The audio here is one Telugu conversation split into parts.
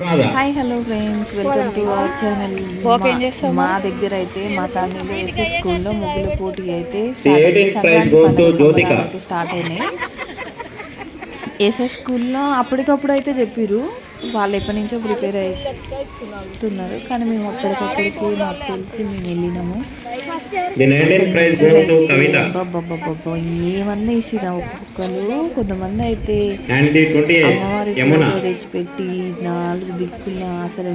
Hi hello friends welcome to our channel మా దగ్గర అయితే మా కాలనీలో ఎస్ఎస్ స్కూల్లో ముగ్గుల పోటీ అయితే The 18th prize goes to Jyotika. Start అయినాయి. ఎస్ఎస్ స్కూల్లో అప్పటికప్పుడు అయితే చెప్పిర్రు. వాళ్ళు ఎప్పటి నుంచో ప్రిపేర్ అవుతున్నారు. కానీ మేము అప్పటికప్పటికి మాకు తెలిసి మేము వెళ్ళినాము. కవిత ఏమన్నా వేసిరా ఒక్కొక్కరు? కొంతమంది అయితే అమ్మవారి తెచ్చిపెట్టి నాలుగు దిక్కుల అసలు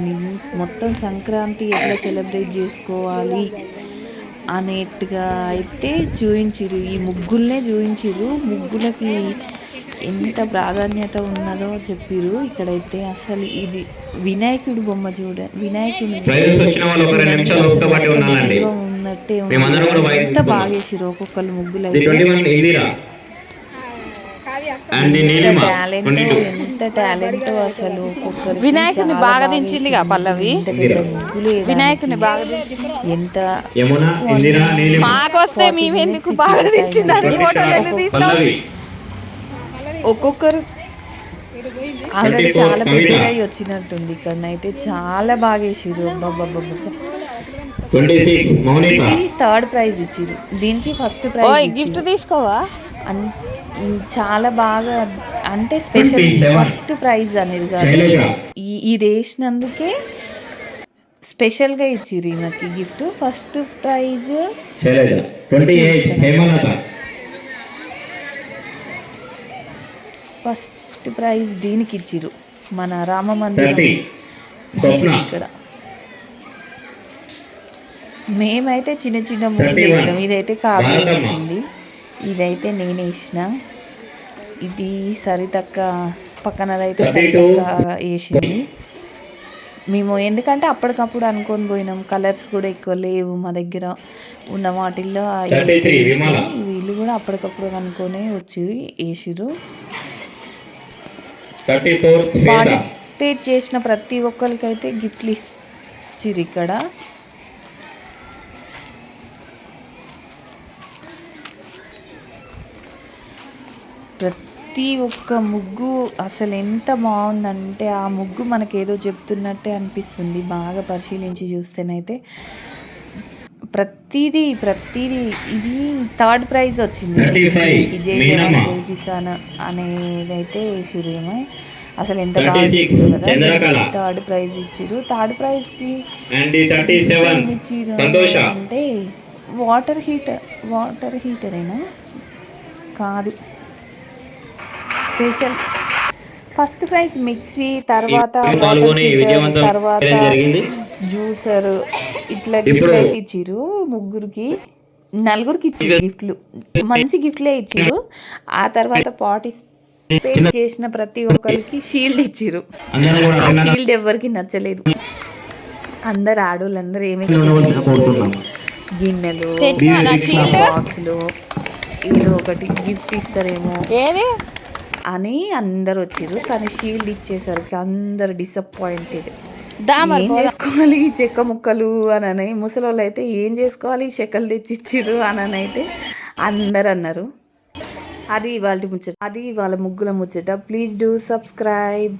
మొత్తం సంక్రాంతి ఎట్లా సెలబ్రేట్ చేసుకోవాలి అనేట్టుగా అయితే చూయించిరు ఈ ముగ్గులనే చూయించిరు ముగ్గులకి ఎంత ప్రాధాన్యత ఉన్నదో చెప్పిరు ఇక్కడైతే అసలు ఇది వినాయకుడి బొమ్మ చూడ వినాయకుడి ఉన్నట్టే ఉంది. ఎంత. బాగా వేసిరు ఒక్కొక్కరు ముగ్గులు ఎంత టాలెంట్ అసలు ఒక్కొక్కరికి వినాయకుడిని చాలా బాగా దించిందిగా. పల్లవి. ముగ్గులు వినాయకుని బాగా దించింది. ఎంత యమున ఇందిరా నీలిమ. మాకొస్తే మేమెందుకు బాగా దించింది అని ఫోటోలు ఎందుకు తీస్తాం? పల్లవి. ఒక్కొక్కరు. ఆల్రెడీ 34 చాలా అయ్యి వచ్చినట్టుంది. ఇక్కడ అయితే చాలా బాగా వేసిరు బాబా twenty six Mounika third prize ఇచ్చిరు దీనికి ఫస్ట్ ఓయ్ ప్రైజ్ గిఫ్ట్ తీసుకోవా? చాలా బాగా అంటే స్పెషల్ 27. ఫస్ట్ ప్రైజ్ అనేది కాదు. ఇది వేసినందుకే స్పెషల్గా ఇచ్చిర్రు ఈమెకి gift. First prize first prize దీనికి ఇచ్చిర్రు. మన రామ మందిరం. ఇక్కడ. మేమైతే చిన్న చిన్న 31. వేసినాం ఇదైతే భారతమ్మ. వేసింది ఇదైతే నేను వేసిన ఇది సరితక్క పక్కనదైతే 32. సరితక్క వేసింది మేము ఎందుకంటే అప్పటికప్పుడు అనుకొని పోయినాం. కలర్స్ కూడా ఎక్కువ లేవు మా దగ్గర. ఉన్న వాటిల్లో ఆ 33 వేసి విమల. వీళ్ళు కూడా అప్పటికప్పుడు అనుకొని వచ్చి వేసిరు పార్టిసిపేట్ చేసిన ప్రతి ఒక్కరికైతే గిఫ్ట్లు ఇచ్చిర్రు ఇక్కడ. ప్రతి ఒక్క ముగ్గు అసలు ఎంత బాగుందంటే ఆ ముగ్గు మనకేదో చెప్తున్నట్టే అనిపిస్తుంది. బాగా పరిశీలించి చూస్తేనైతే. ప్రతిదీ ప్రతిదీ ఇది థర్డ్ ప్రైజ్ వచ్చింది. 35, దీనికి జై జవాన్. జై కిసాన్ అనేది వేసిరేమో అసలు ఎంత బాగా 36, చేసిర్రు కదా. థర్డ్ ప్రైజ్ ఇచ్చిరు థర్డ్ ప్రైజ్కి అంటే వాటర్ హీటర్ వాటర్ హీటరేనా? కాదు. స్పెషల్. ఫస్ట్ ప్రైజ్ మిక్సీ తర్వాత తర్వాత జ్యూసర్ ఇట్లా గిఫ్ట్లు ఇచ్చిరు ముగ్గురికి. నలుగురికి ఇచ్చిరు గిఫ్ట్లు. మంచి గిఫ్ట్లే ఇచ్చిరు ఆ తర్వాత పార్టిసిపేట్ చేసిన ప్రతి ఒక్కరికి షీల్డ్ ఇచ్చిరు షీల్డ్ ఎవరికి నచ్చలేదు. అందరు ఆడోళ్ళందరూ ఏమి గిన్నెలు బాక్స్లు ఏదో ఒకటి గిఫ్ట్ ఇస్తారేమో. ఏది? అని అందరు వచ్చిర్రు. కానీ షీల్డ్ ఇచ్చేసరికి అందరు డిసప్పాయింటెడ్ ఏం చేసుకోవాలి ఈ చెక్క ముక్కలు అని అని. ముసలోళ్ళు అయితే ఏం చేసుకోవాలి? ఈ చెక్కలు తెచ్చి ఇచ్చిర్రు అని అని అయితే అందరు అన్నారు. అది వాళ్ళ ముచ్చట. అది వాళ్ళ ముగ్గుల ముచ్చట. Please do subscribe